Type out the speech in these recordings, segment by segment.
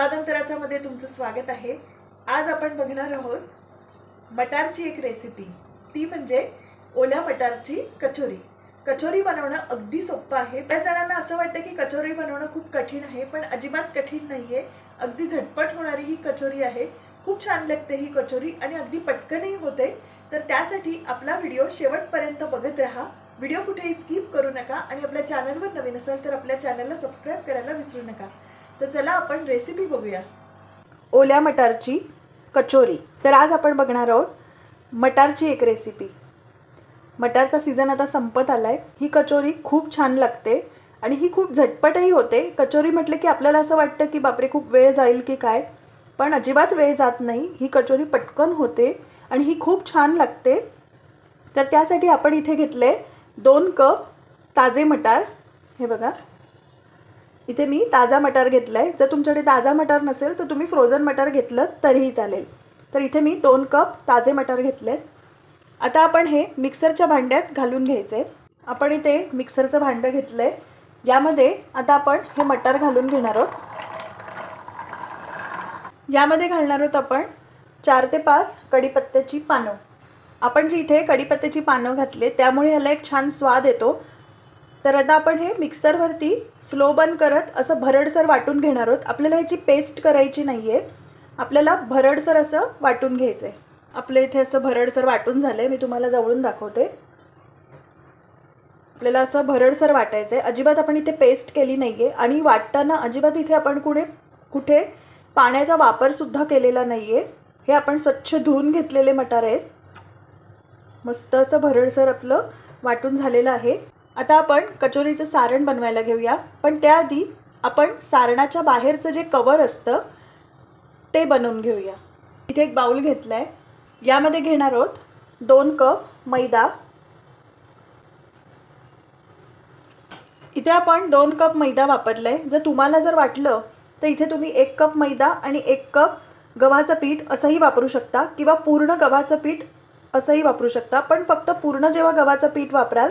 स्वादंतरा स्वादंतराच्यामध्ये तुमचं स्वागत आहे. आज आपण बघणार आहोत मटारची एक रेसिपी ती म्हणजे ओल्या मटारची कचोरी. कचोरी बनवणं अगदी सोपं आहे. त्या जणांना असं वाटतं की कचोरी बनवणं खूप कठीण आहे पण अजिबात कठीण नाही आहे अगदी झटपट होणारी ही कचोरी आहे. खूप छान लागते ही कचोरी आणि अगदी पटकनही होते. तर त्यासाठी आपला व्हिडिओ शेवटपर्यंत बघत राहा. व्हिडिओ कुठेही स्किप करू नका आणि आपल्या चॅनलवर नवीन असाल तर आपल्या चॅनलला सबस्क्राईब करायला विसरू नका. तर चला आपण रेसिपी बघूया. ओल्या मटारची कचोरी. तर आज आपण बघणार आहोत मटारची एक रेसिपी मटारचा सीझन आता संपत आला आहे ही कचोरी खूप छान लागते आणि ही खूप झटपटही होते. कचोरी म्हटलं की आपल्याला असं वाटतं की बापरे खूप वेळ जाईल की काय? पण अजिबात वेळ जात नाही. ही कचोरी पटकन होते आणि ही खूप छान लागते. तर त्यासाठी आपण इथे घेतले दोन कप ताजे मटार. हे बघा. इथे मी ताजा मटार घेतला आहे जर तुमच्याकडे ताजा मटार नसेल तर तुम्ही फ्रोझन मटार घेतलं तरीही चालेल. तर इथे मी दोन कप ताजे मटार घेतले आता आपण हे मिक्सरच्या भांड्यात घालून घ्यायचे आहेत आपण इथे मिक्सरचं भांडं घेतलं आहे यामध्ये आता आपण हे मटार घालून घेणार आहोत. यामध्ये घालणार आहोत आपण चार ते पाच कढीपत्त्याची पानं. आपण जी इथे कढीपत्त्याची पानं घातले त्यामुळे ह्याला एक छान स्वाद येतो. तर आता आपण हे मिक्सरवरती स्लो बंद करत असं भरडसर वाटून घेणार आहोत. आपल्याला ह्याची पेस्ट करायची नाही आहे आपल्याला भरडसर असं वाटून घ्यायचं आहे आपल्या इथे असं भरडसर वाटून झालं आहे मी तुम्हाला जवळून दाखवते. आपल्याला असं भरडसर वाटायचं आहे अजिबात आपण इथे पेस्ट केली नाही आहे आणि वाटताना अजिबात इथे आपण कुठे कुठे पाण्याचा वापरसुद्धा केलेला नाही आहे हे आपण स्वच्छ धुवून घेतलेले मटार आहेत. मस्त असं भरडसर आपलं वाटून झालेलं आहे. आता आपण कचोरीचं सारण बनवायला घेऊया. पण त्याआधी आपण सारणाच्या बाहेरचं जे कवर असतं ते बनवून घेऊया. इथे एक बाऊल घेतला आहे यामध्ये घेणार आहोत दोन कप मैदा. इथे आपण दोन कप मैदा वापरला आहे जर तुम्हाला जर वाटलं तर इथे तुम्ही एक कप मैदा आणि एक कप गव्हाचं पीठ असंही वापरू शकता किंवा पूर्ण गव्हाचं पीठ असंही वापरू शकता. पण फक्त पूर्ण जेव्हा गव्हाचं पीठ वापराल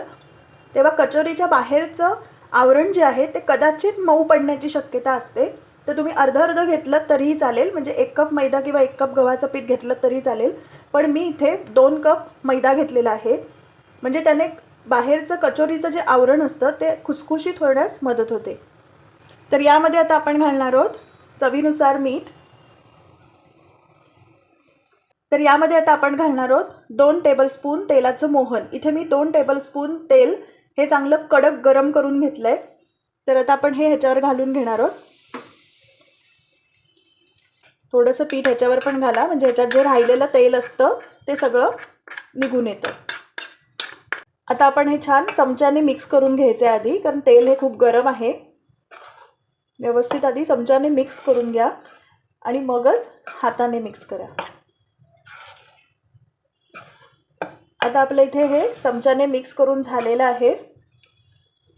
तेव्हा कचोरीच्या बाहेरचं आवरण जे आहे ते कदाचित मऊ पडण्याची शक्यता असते. तर तुम्ही अर्धं अर्धं घेतलं तरीही चालेल. म्हणजे एक कप मैदा किंवा एक कप गव्हाचं पीठ घेतलं तरी चालेल. पण मी इथे दोन कप मैदा घेतलेला आहे. म्हणजे त्याने बाहेरचं कचोरीचं जे आवरण असतं ते खुसखुशीत होण्यास मदत होते. तर यामध्ये आता आपण घालणार आहोत चवीनुसार मीठ. तर यामध्ये आता आपण घालणार आहोत दोन टेबलस्पून तेलाचं मोहन. इथे मी दोन टेबलस्पून तेल हे चांगलं कडक गरम करून घेतलं आहे तर आता आपण हे ह्याच्यावर घालून घेणार आहोत. थोडंसं पीठ ह्याच्यावर पण घाला म्हणजे ह्याच्यात जे राहिलेलं तेल असतं ते सगळं निघून येतं. आता आपण हे छान चमच्याने मिक्स करून घ्यायचे आधी कारण तेल हे खूप गरम आहे. व्यवस्थित आधी चमच्याने मिक्स करून घ्या आणि मगच हाताने मिक्स करा. आता आपल्या इथे हे चमच्याने मिक्स करून झालेलं आहे.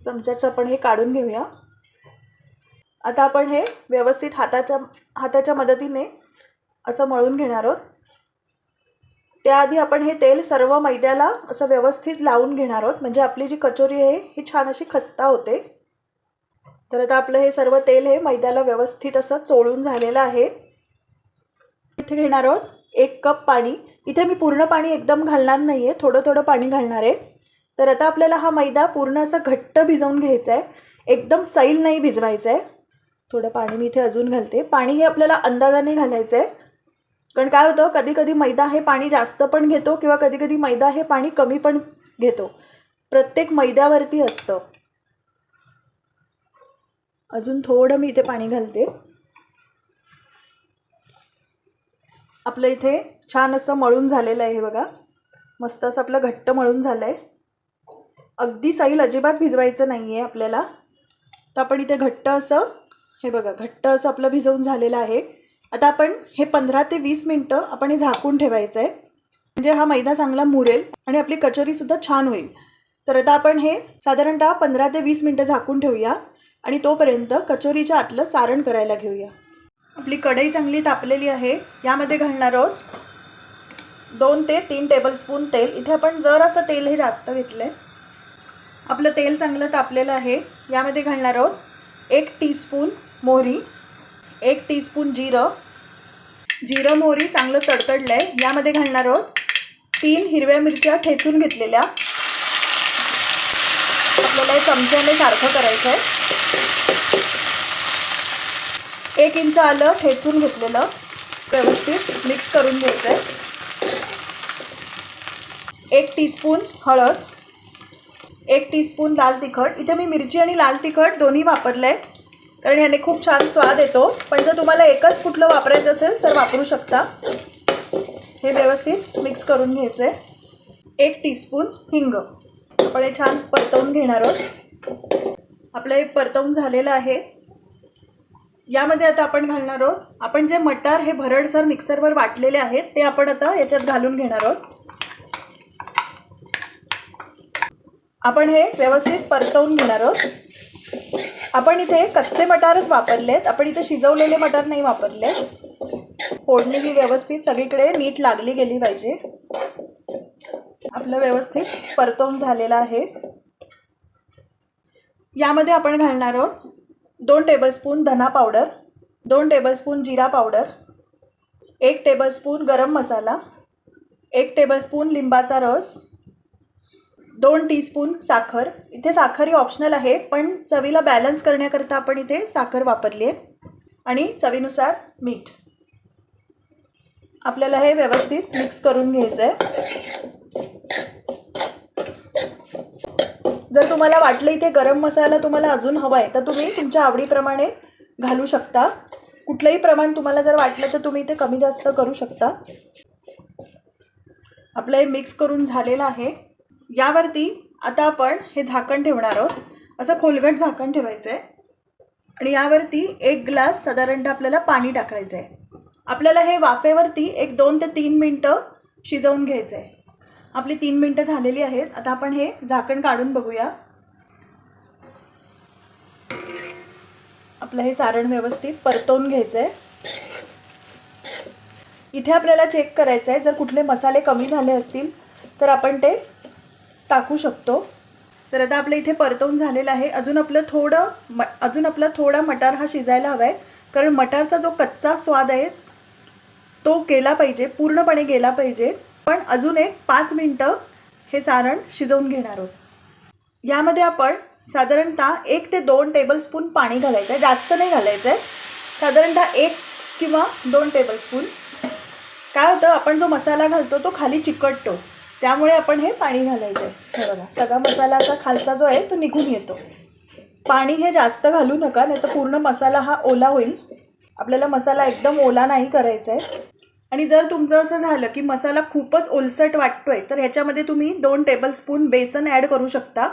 चमच्याचं आपण हे काढून घेऊया. आता आपण हे व्यवस्थित हाताच्या हाताच्या मदतीने असं मळून घेणार आहोत. त्याआधी आपण हे तेल सर्व मैद्याला असं व्यवस्थित लावून घेणार आहोत. म्हणजे आपली जी कचोरी आहे ही छान अशी खस्ता होते. तर आता आपलं हे सर्व तेल हे मैद्याला व्यवस्थित असं चोळून झालेलं आहे. इथे घेणार आहोत एक कप पाणी. इथे मी पूर्ण पाणी एकदम घालणार नाही आहे थोडं थोडं पाणी घालणार आहे. तर आता आपल्याला हा मैदा पूर्ण असा घट्ट भिजवून घ्यायचा आहे एकदम सैल नाही भिजवायचं आहे थोडं पाणी मी इथे अजून घालते. पाणी हे आपल्याला अंदाजाने घालायचं आहे कारण काय होतं कधी कधी मैदा हे पाणी जास्त पण घेतो किंवा कधी कधी मैदा हे पाणी कमी पण घेतो. प्रत्येक मैद्यावरती असतं. अजून थोडं मी इथे पाणी घालते. आपलं इथे छान असं मळून झालेलं आहे हे बघा. मस्त असं आपलं घट्ट मळून झालं आहे अगदी साईल अजिबात भिजवायचं नाही आहे आपल्याला. तर आपण इथे घट्ट असं हे बघा घट्ट असं आपलं भिजवून झालेलं आहे. आता आपण हे पंधरा ते वीस मिनटं आपण हे झाकून ठेवायचं आहे म्हणजे हा मैदा चांगला मुरेल आणि आपली कचोरीसुद्धा छान होईल. तर आता आपण हे साधारणतः पंधरा ते वीस मिनटं झाकून ठेवूया आणि तोपर्यंत कचोरीच्या आतलं सारण करायला घेऊया. आपली कढई चांगली तापलेली आहे. यामध्ये घालणार आहोत दोन ते तीन टेबलस्पून तेल. इथे आपण जर असं तेल हे जास्त घेतलं आहे आपलं तेल चांगलं तापलेलं आहे. यामध्ये घालणार आहोत एक टीस्पून मोहरी एक टीस्पून जिरं. जिरं मोहरी चांगलं तडतडलं आहे यामध्ये घालणार आहोत तीन हिरव्या मिरच्या ठेचून घेतलेल्या. आपल्याला हे चमच्याने सारखं करायचं आहे एक इंच आलं ठेचून घेतलेलं. व्यवस्थित मिक्स करून घ्यायचं आहे एक टीस्पून हळद. एक टीस्पून लाल तिखट. इथे मी मिरची आणि लाल तिखट दोन्ही वापरलं आहे कारण ह्याने खूप छान स्वाद येतो. पण जर तुम्हाला एकच कुठलं वापरायचं असेल तर वापरू शकता. हे व्यवस्थित मिक्स करून घ्यायचं आहे एक टीस्पून हिंग. आपण हे छान परतवून घेणार आहोत. आपलं हे परतवून झालेलं आहे. यामध्ये आता आपण घालणार आहोत. आपण जे मटार हे भरडसर मिक्सरवर वाटलेले आहेत ते आपण आता याच्यात घालून घेणार आहोत. आपण हे व्यवस्थित परतवून घेणार आहोत. आपण इथे कच्चे मटारच वापरलेत. आपण इथे शिजवलेले मटार नाही वापरले फोडणी ही व्यवस्थित सगळीकडे नीट लागली गेली पाहिजे. आपलं व्यवस्थित परतवून झालेलं आहे. यामध्ये आपण घालणार आहोत दोन टेबलस्पून धना पावडर दोन टेबलस्पून जिरा पावडर एक टेबलस्पून गरम मसाला एक टेबलस्पून लिंबाचा रस दोन टीस्पून साखर. इथे साखर ही ऑप्शनल आहे पण चवीला बॅलन्स करण्याकरता आपण इथे साखर वापरली आहे आणि चवीनुसार मीठ. आपल्याला हे व्यवस्थित मिक्स करून घ्यायचं आहे जर तुम्हाला वाटलं इथे गरम मसाला तुम्हाला अजून हवा आहे तर तुम्ही तुमच्या आवडीप्रमाणे घालू शकता. कुठलंही प्रमाण तुम्हाला जर वाटलं तर तुम्ही इथे कमी जास्त करू शकता. आपलं हे मिक्स करून झालेलं आहे. यावरती आता आपण हे झाकण ठेवणार आहोत. असं खोलगट झाकण ठेवायचं आहे आणि यावरती एक ग्लास साधारणतः आपल्याला पाणी टाकायचं आहे आपल्याला हे वाफेवरती एक दोन ते तीन मिनटं शिजवून घ्यायचं आहे आपली तीन मिनटं झालेली आहेत. आता आपण हे झाकण काढून बघूया. आपलं हे सारण व्यवस्थित परतवून घ्यायचं आहे इथे आपल्याला चेक करायचं आहे जर कुठले मसाले कमी झाले असतील तर आपण ते टाकू शकतो. तर आता आपलं इथे परतवून झालेलं आहे. अजून आपलं थोडं म अजून आपला थोडा मटार हा शिजायला हवा आहे कारण मटारचा जो कच्चा स्वाद आहे तो केला पाहिजे पूर्णपणे गेला पाहिजे. पण अजून एक पाच मिनटं हे सारण शिजवून घेणार आहोत. यामध्ये आपण साधारणतः एक ते दोन टेबलस्पून पाणी घालायचं आहे जास्त नाही घालायचं आहे साधारणतः एक किंवा दोन टेबलस्पून काय होतं आपण जो मसाला घालतो तो खाली चिकटतो. त्यामुळे आपण हे पाणी घालायचं आहे हे बघा सगळा मसाला असा खालचा जो आहे तो निघून येतो. पाणी हे जास्त घालू नका नाही तर पूर्ण मसाला हा ओला होईल. आपल्याला मसाला एकदम ओला नाही करायचा आहे आणि जर तुमचं असं झालं की मसाला खूपच ओलसट वाटतोय तर ह्याच्यामध्ये तुम्ही दोन टेबलस्पून बेसन ॲड करू शकता.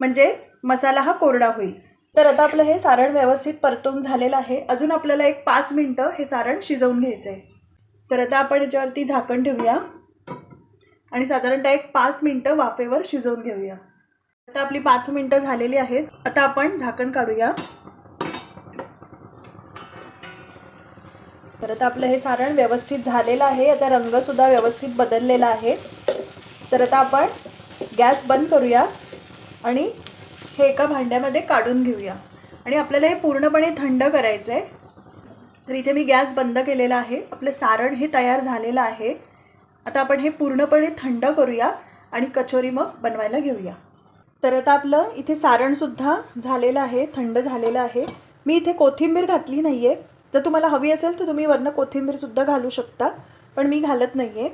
म्हणजे मसाला हा कोरडा होईल. तर आता आपलं हे सारण व्यवस्थित परतून झालेलं आहे. अजून आपल्याला एक पाच मिनटं हे सारण शिजवून घ्यायचं आहे तर आता आपण याच्यावरती झाकण ठेवूया. आणि साधारणतः एक पाच मिनटं वाफेवर शिजवून घेऊया. आता आपली पाच मिनटं झालेली आहेत. आता आपण झाकण काढूया. तर आता आपलं हे सारण व्यवस्थित झालेलं आहे. याचा रंगसुद्धा व्यवस्थित बदललेला आहे. तर आता आपण गॅस बंद करूया आणि हे एका भांड्यामध्ये काढून घेऊया. आणि आपल्याला हे पूर्णपणे थंड करायचं आहे तर इथे मी गॅस बंद केलेला आहे. आपलं सारण हे तयार झालेलं आहे. आता आपण हे पूर्णपणे थंड करूया आणि कचोरी मग बनवायला घेऊया. तर आता आपलं इथे सारणसुद्धा झालेलं आहे थंड झालेलं आहे. मी इथे कोथिंबीर घातली नाही आहे जर तुम्हाला हवी असेल तर तुम्ही वरनं कोथिंबीरसुद्धा घालू शकता पण मी घालत नाही आहे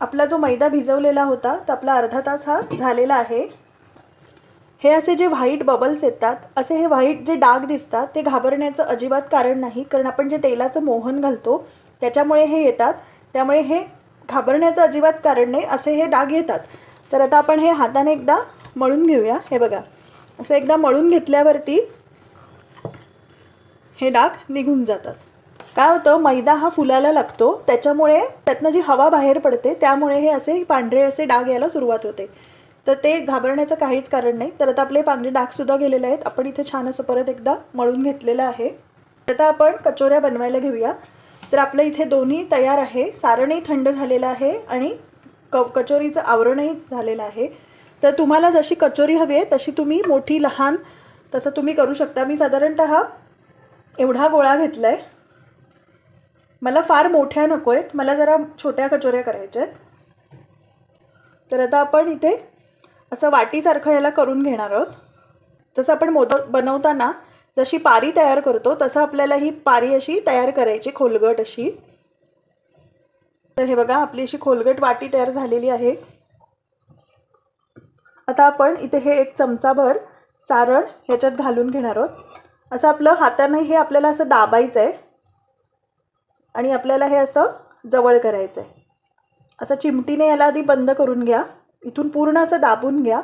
आपला जो मैदा भिजवलेला होता तर आपला अर्धा तास हा झालेला आहे. हे असे जे व्हाईट बबल्स येतात असे हे व्हाईट जे डाग दिसतात ते घाबरण्याचं अजिबात कारण नाही कारण आपण जे तेलाचं मोहन घालतो त्याच्यामुळे हे येतात. त्यामुळे हे घाबरण्याचं अजिबात कारण नाही असे हे डाग येतात. तर आता आपण हे हाताने एकदा मळून घेऊया. हे बघा. असं एकदा मळून घेतल्यावरती हे डाग निघून जातात. काय होतं? मैदा हा फुलायला लागतो. त्याच्यामुळे त्यातनं जी हवा बाहेर पडते त्यामुळे हे असे पांढरे असे डाग यायला सुरुवात होते. तर ते घाबरण्याचं काहीच कारण नाही. तर आता आपले पांढरे डागसुद्धा गेलेले आहेत. आपण इथे छान असं परत एकदा मळून घेतलेलं आहे. आता आपण कचोऱ्या बनवायला घेऊया. तर आपलं इथे दोन्ही तयार आहे. सारणही थंड झालेलं आहे आणि क कचोरीचं आवरणही झालेलं आहे. तर तुम्हाला जशी कचोरी हवी आहे तशी तुम्ही मोठी लहान तसं तुम्ही करू शकता. मी साधारणतः एवढा गोळा घेतला आहे मला फार मोठ्या नको आहेत मला जरा छोट्या कचोऱ्या करायच्या आहेत. तर आता आपण इथे असं वाटीसारखं याला करून घेणार आहोत. जसं आपण मोदक बनवताना जशी पारी तयार करतो तसं आपल्याला ही पारी अशी तयार करायची खोलगट अशी. तर हे बघा आपली अशी खोलगट वाटी तयार झालेली आहे. आता आपण इथे हे एक चमचाभर सारण ह्याच्यात घालून घेणार आहोत. असं आपलं हाताने हे आपल्याला असं दाबायचं आहे. आणि आपल्याला हे असं जवळ करायचं आहे. असं चिमटीने याला आधी बंद करून घ्या. इथून पूर्ण असं दाबून घ्या.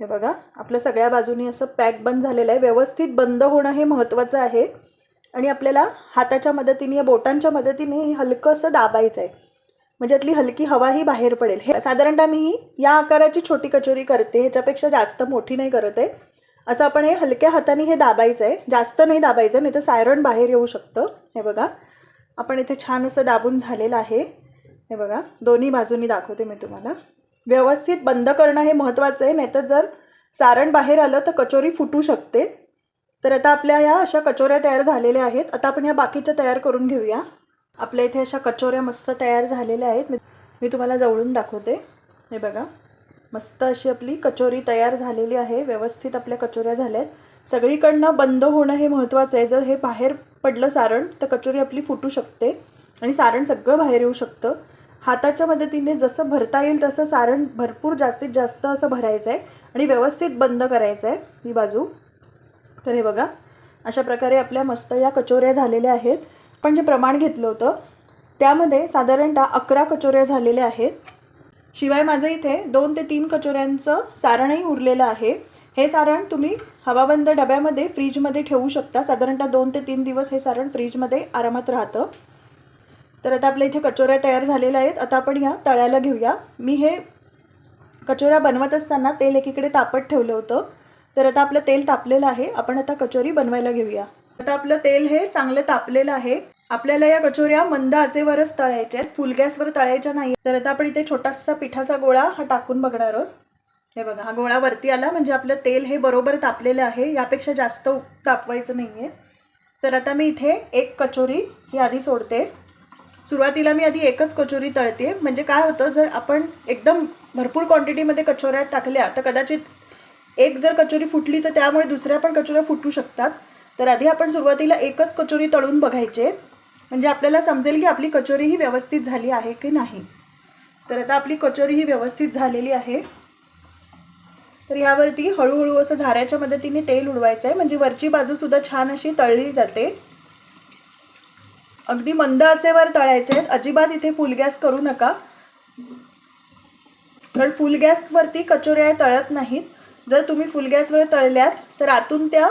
हे बघा आपलं सगळ्या बाजूनी असं पॅक बंद झालेलं आहे. व्यवस्थित बंद होणं हे महत्त्वाचं आहे. आणि आपल्याला हाताच्या मदतीने या बोटांच्या मदतीने हे हलकं असं दाबायचं आहे. म्हणजे यातली हलकी हवाही बाहेर पडेल. हे साधारणतः मी ही या आकाराची छोटी कचोरी करते. ह्याच्यापेक्षा जास्त मोठी नाही करत आहे. असं आपण हे हलक्या हाताने हे दाबायचं आहे. जास्त नाही दाबायचं नाही तर सायरन बाहेर येऊ शकतं. हे बघा आपण इथे छान असं दाबून झालेलं आहे. हे बघा दोन्ही बाजूनी दाखवते मी तुम्हाला. व्यवस्थित बंद करणं हे महत्त्वाचं आहे नाहीतर जर सारण बाहेर आलं तर कचोरी फुटू शकते. तर आता आपल्या या अशा कचोऱ्या तयार झालेल्या आहेत. आता आपण या बाकीच्या तयार करून घेऊया. आपल्या इथे अशा कचोऱ्या मस्त तयार झालेल्या आहेत. मी तुम्हाला जवळून दाखवते. हे बघा. मस्त अशी आपली कचोरी तयार झालेली आहे. व्यवस्थित आपल्या कचोऱ्या झाल्या आहेत सगळीकडनं बंद होणं हे महत्त्वाचं आहे. जर हे बाहेर पडलं सारण तर कचोरी आपली फुटू शकते आणि सारण सगळं बाहेर येऊ शकतं. हाताच्या मदतीने जसं भरता येईल तसं सारण भरपूर जास्तीत जास्त असं भरायचं आहे आणि व्यवस्थित बंद करायचं आहे ही बाजू. तर हे बघा अशा प्रकारे आपल्या मस्त या कचोऱ्या झालेल्या आहेत. पण जे प्रमाण घेतलं होतं त्यामध्ये साधारणतः अकरा कचोऱ्या झालेल्या आहेत. शिवाय माझं इथे दोन ते तीन कचोऱ्यांचं सारणही उरलेलं आहे. हे सारण तुम्ही हवाबंद डब्यामध्ये फ्रीजमध्ये ठेवू शकता. साधारणतः दोन ते तीन दिवस हे सारण फ्रीजमध्ये आरामात राहतं. तर आता आपल्या इथे कचोऱ्या तयार झालेल्या आहेत. आता आपण ह्या तळ्याला घेऊया. मी हे कचोऱ्या बनवत असताना तेल एकीकडे तापत ठेवलं होतं. तर आता आपलं तेल तापलेलं आहे. आपण आता कचोरी बनवायला घेऊया. आता आपलं तेल हे चांगलं तापलेलं आहे. आपल्याला या कचोऱ्या मंद आचेवरच तळायच्या आहेत. फुल गॅसवर तळायच्या नाही तर आता आपण इथे छोटासा पिठाचा गोळा हा टाकून बघणार आहोत. हे बघा हा गोळा वरती आला. म्हणजे आपलं तेल हे बरोबर तापलेलं आहे. यापेक्षा जास्त तापवायचं नाही आहे तर आता मी इथे एक कचोरी ही आधी सोडते. सुरुवातीला मी आधी एकच कचोरी तळते म्हणजे काय होतं जर आपण एकदम भरपूर क्वांटिटीमध्ये कचोऱ्या टाकल्या तर कदाचित एक जर कचोरी फुटली तर त्यामुळे दुसऱ्या पण कचोऱ्या फुटू शकतात. तर आधी आपण सुरुवातीला एकच कचोरी तळून बघायचे. म्हणजे आपल्याला समजेल की आपली कचोरी ही व्यवस्थित झाली आहे की नाही. तर आता आपली कचोरी ही व्यवस्थित झालेली आहे. तर यावरती हळूहळू असं झाऱ्याच्या मदतीने तेल उडवायचं आहे म्हणजे वरची बाजूसुद्धा छान अशी तळली जाते. अगदी मंद आचेवर तळायचे आहेत. अजिबात इथे फुल गॅस करू नका. कारण फुल गॅसवरती कचोऱ्या तळत नाहीत. जर तुम्ही फुल गॅसवर तळल्यात तर आतून त्या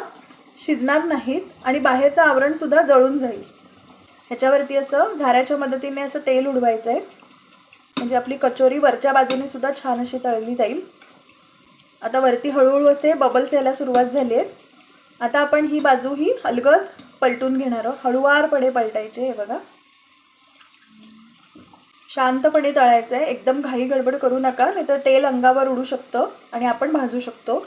शिजणार नाहीत आणि बाहेरचं आवरणसुद्धा जळून जाईल. ह्याच्यावरती असं झाऱ्याच्या मदतीने असं तेल उडवायचं आहे. म्हणजे आपली कचोरी वरच्या बाजूने सुद्धा छान अशी तळली जाईल. आता वरती हळूहळू असे बबल्स यायला सुरुवात झाली आहेत. आता आपण ही बाजू ही हलगत पलटून घेणार आहोत. हळुवारपणे पलटायचे हे बघा. शांतपणे तळायचं आहे. एकदम घाई गडबड करू नका नाहीतर तेल अंगावर उडू शकतं आणि आपण भाजू शकतो.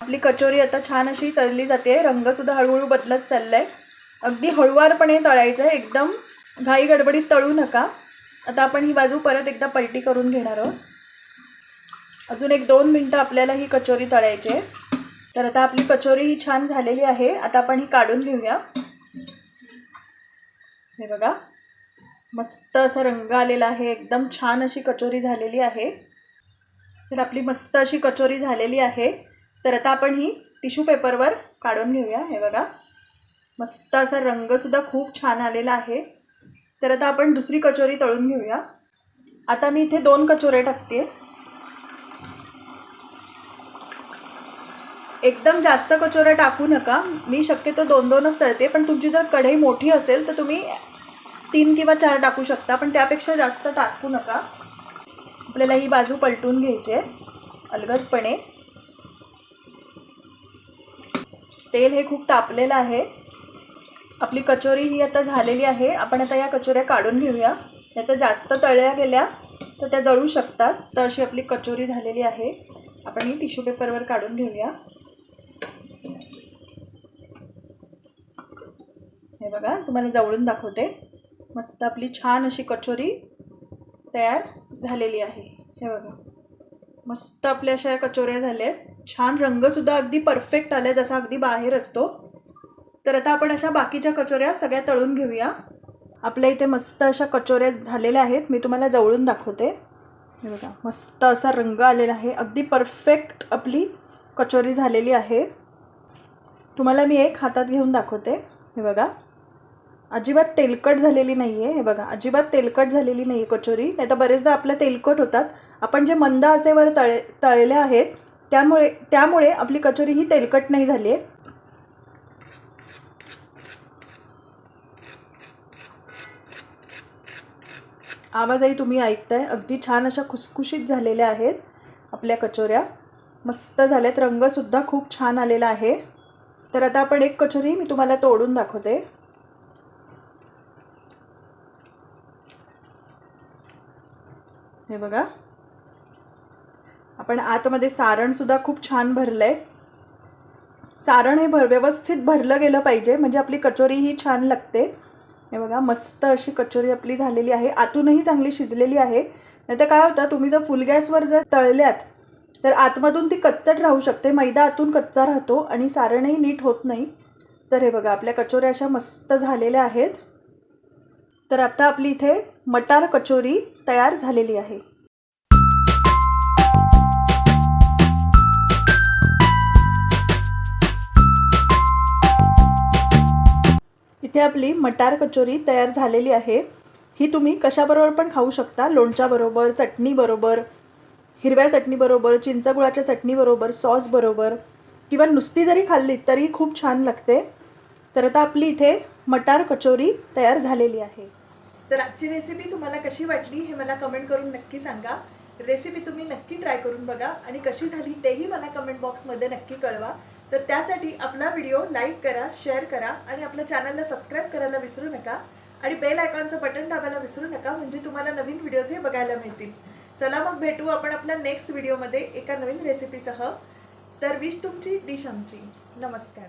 आपली कचोरी आता छान अशी तळली जाते. रंगसुद्धा हळूहळू बदलत चाललाय. अगदी हळुवारपणे तळायचं आहे. एकदम घाई गडबडीत तळू नका. आता आपण ही बाजू परत एकदा पलटी करून घेणार आहोत. अजून एक दोन मिनटं आपल्याला ही कचोरी तळायची आहे. तर आता आपली कचोरी ही छान झालेली आहे. आता आपण ही काढून घेऊया. हे बघा. मस्त असा रंग आलेला आहे. एकदम छान अशी कचोरी झालेली आहे. तर आपली मस्त अशी कचोरी झालेली आहे. तर आता आपण ही टिश्यू पेपरवर काढून घेऊया. हे बघा. मस्त असा रंगसुद्धा खूप छान आलेला आहे. तर आता आपण दुसरी कचोरी तळून घेऊया. आता मी इथे दोन कचोरे टाकते. एकदम जास्त कचोऱ्या टाकू नका. मी शक्यतो दोन दोनच तळते पण तुमची जर कढई मोठी असेल तर तुम्ही तीन किंवा चार टाकू शकता पण त्यापेक्षा जास्त टाकू नका. आपल्याला ही बाजू पलटून घ्यायची आहे अलगदपणे. तेल हे खूप तापलेलं आहे. आपली कचोरी ही आता झालेली आहे. आपण आता या कचोऱ्या काढून घेऊया. नाही तर जास्त तळल्या गेल्या तर त्या जळू शकतात. तर अशी आपली कचोरी झालेली आहे. आपण ही टिश्यू पेपरवर काढून घेऊया. हे बघा तुम्हाला जवळून दाखवते. मस्त आपली छान अशी कचोरी तयार झालेली आहे. हे बघा. मस्त आपल्या अशा कचोऱ्या झाल्या आहेत छान रंगसुद्धा अगदी परफेक्ट आल्या जसा अगदी बाहेर असतो. तर आता आपण अशा बाकीच्या कचोऱ्या सगळ्या तळून घेऊया. आपल्या इथे मस्त अशा कचोऱ्या झालेल्या आहेत. मी तुम्हाला जवळून दाखवते. हे बघा मस्त असा रंग आलेला आहे. अगदी परफेक्ट आपली कचोरी झालेली आहे. तुम्हाला मी एक हातात घेऊन दाखवते. हे बघा. अजिबात तेलकट झालेली नाही आहे हे बघा. अजिबात तेलकट झालेली नाही आहे कचोरी. नाही तर बरेचदा आपल्या तेलकट होतात. आपण जे मंद आचेवर तळे तळले आहेत त्यामुळे त्यामुळे आपली कचोरी ही तेलकट नाही झाली आहे आवाजही तुम्ही ऐकताय. अगदी छान अशा खुसखुशीत झालेल्या आहेत आपल्या कचोऱ्या. मस्त झाल्यात. रंगसुद्धा खूप छान आलेला आहे. तर आता आपण एक कचोरी मी तुम्हाला तोडून दाखवते. हे बघा. आपण आतमध्ये सारणसुद्धा खूप छान भरलं आहे सारण हे भर व्यवस्थित भरलं गेलं पाहिजे म्हणजे आपली कचोरी ही छान लागते. हे बघा मस्त अशी कचोरी आपली झालेली आहे. आतूनही चांगली शिजलेली आहे. नाही तर काय होतं तुम्ही जर फुल गॅसवर जर तळल्यात तर आतमधून ती कच्चट राहू शकते. मैदा आतून कच्चा राहतो आणि सारणही नीट होत नाही. तर हे बघा आपल्या कचोऱ्या अशा मस्त झालेल्या आहेत. तर आता आपली इथे मटार कचोरी तयार झालेली आहे. इथे आपली मटार कचोरी तयार झालेली आहे. ही तुम्ही कशाबरोबर पण खाऊ शकता. लोणच्याबरोबर चटणीबरोबर हिरव्या चटणीबरोबर चिंचगुळाच्या चटणीबरोबर सॉसबरोबर किंवा नुसती जरी खाल्ली तरी खूप छान लागते. तर आता आपली इथे मटार कचोरी तयार झालेली आहे. तर आजची रेसिपी तुम्हाला कशी वाटली हे मला कमेंट करून नक्की सांगा. रेसिपी तुम्ही नक्की ट्राय करून बघा आणि कशी झाली तेही मला कमेंट बॉक्समध्ये नक्की कळवा. तर त्यासाठी आपला व्हिडिओ लाईक करा शेअर करा आणि आपल्या चॅनलला सबस्क्राईब करायला विसरू नका. आणि बेल आयकॉनचं बटन दाबायला विसरू नका म्हणजे तुम्हाला नवीन व्हिडिओज हे बघायला मिळतील. चला मग भेटू आपण आपल्या नेक्स्ट व्हिडिओमध्ये एका नवीन रेसिपीसह तर विश तुमची डिश आमची. नमस्कार.